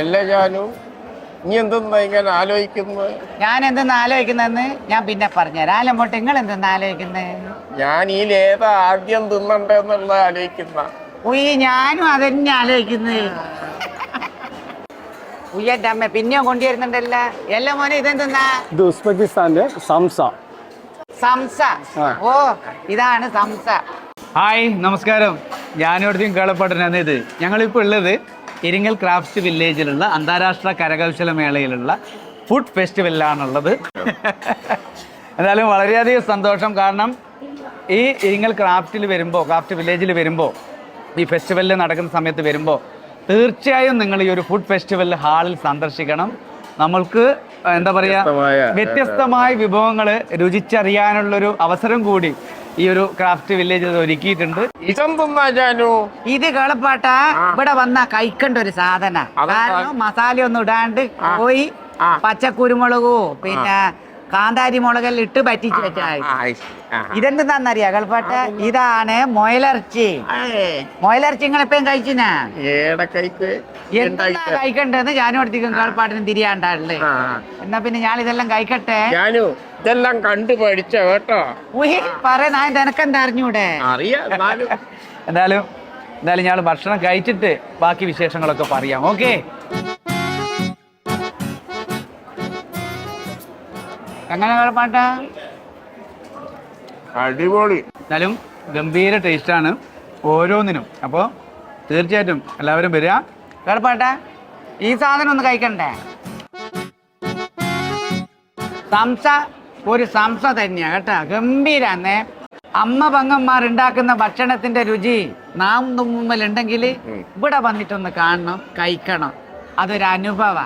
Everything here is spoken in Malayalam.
എല്ലാ ജാനു നീ എന്തെന്നാ ഇങ്ങനെ ആലോചിക്കുന്നത്? ഞാൻ എന്തെന്ന് ആലോചിക്കുന്നെന്ന് ഞാൻ പിന്നെ പറഞ്ഞുതരാം. ആലമ്പോട്ട് നിങ്ങൾ എന്തെന്ന് ആലോചിക്കുന്നത് ഞാൻ ഈ ലേതാ ആദ്യം തിന്നണ്ടെന്നുള്ള ആലോചിക്കുന്ന. ഉയ്യ ഞാനും അതന്നെ ആലോചിക്കുന്നത് ഉയ്യന്റെ അമ്മ പിന്നെയും കൊണ്ടുവരുന്നുണ്ടല്ല. എല്ലാ മോനെ ഇതെന്തെന്നാ? ഇത് ഉസ്ബെക്കിസ്ഥാന്റെ സംസ. സംസ. ഓ ഇതാണ് സംസ. ഹായ് നമസ്കാരം. ഞാനിവിടുത്തെയും കേളപ്പാട്ടനാണ് ഇത്. ഞങ്ങളിപ്പോൾ ഉള്ളത് ഇരിങ്ങൽ ക്രാഫ്റ്റ് വില്ലേജിലുള്ള അന്താരാഷ്ട്ര കരകൗശല മേളയിലുള്ള ഫുഡ് ഫെസ്റ്റിവലിലാണുള്ളത്. എന്തായാലും വളരെയധികം സന്തോഷം. കാരണം ഈ ഇരിങ്ങൽ ക്രാഫ്റ്റിൽ വരുമ്പോൾ ക്രാഫ്റ്റ് വില്ലേജിൽ വരുമ്പോൾ ഈ ഫെസ്റ്റിവലിൽ നടക്കുന്ന സമയത്ത് വരുമ്പോൾ തീർച്ചയായും നിങ്ങൾ ഈ ഒരു ഫുഡ് ഫെസ്റ്റിവൽ ഹാളിൽ സന്ദർശിക്കണം. നമ്മൾക്ക് എന്താ പറയുക വ്യത്യസ്തമായ, വ്യത്യസ്തമായ വിഭവങ്ങൾ രുചിച്ചറിയാനുള്ളൊരു അവസരം കൂടി ഈ ഒരു ക്രാഫ്റ്റ് വില്ലേജ് ഒരുക്കിയിട്ടുണ്ട്. ഇതെന്തെന്നാ ജാനു? ഇത് കേളപ്പാട്ട. ഇവിടെ വന്ന കഴിക്കേണ്ട ഒരു സാധന. കാരണം മസാല ഒന്നും ഇടാണ്ട് പോയി പച്ചക്കുരുമുളകു പിന്നെ കാന്താരി മുളകെല്ലാം ഇട്ട് പറ്റിച്ച് വെച്ചാൽ ഇതെന്താന്നറിയാ കളപ്പാട്ട ഇതാണ് മൊയലർച്ചി. മൊയലർച്ചി നിങ്ങൾ എപ്പോഴും കഴിച്ചിനാ എന്താ കഴിക്കണ്ടെന്ന് ഞാനും അടുത്തേക്കും കളപ്പാട്ടിനും തിരിയാണ്ടാളേ ആ. എന്നാ പിന്നെ ഞാൻ ഇതെല്ലാം കഴിക്കട്ടെ ഇതെല്ലാം കണ്ടു പഠിച്ച കേട്ടോ? ഉയ് ഞാൻ നിനക്കെന്താ അറിഞ്ഞൂടെ? എന്തായാലും എന്തായാലും ഞാൻ ഭക്ഷണം കഴിച്ചിട്ട് ബാക്കി വിശേഷങ്ങളൊക്കെ പറയാം. ഓക്കെ? എങ്ങനെ കളപ്പാട്ട അടിപൊളി. എന്നാലും ഗംഭീര ടേസ്റ്റാണ് ഓരോന്നിനും. അപ്പോൾ തീർച്ചയായിട്ടും എല്ലാവരും വരിക. കളപ്പാട്ട ഈ സാധനം ഒന്ന് കഴിക്കണ്ടേ? സംസ ഒരു സംസ തന്നെയാ കേട്ടാ. ഗംഭീരാന്നേ. അമ്മ പങ്ങന്മാർ ഉണ്ടാക്കുന്ന ഭക്ഷണത്തിന്റെ രുചി നാം മുമ്പിൽ ഉണ്ടെങ്കിൽ ഇവിടെ വന്നിട്ടൊന്ന് കാണണം കഴിക്കണം. അതൊരു അനുഭവ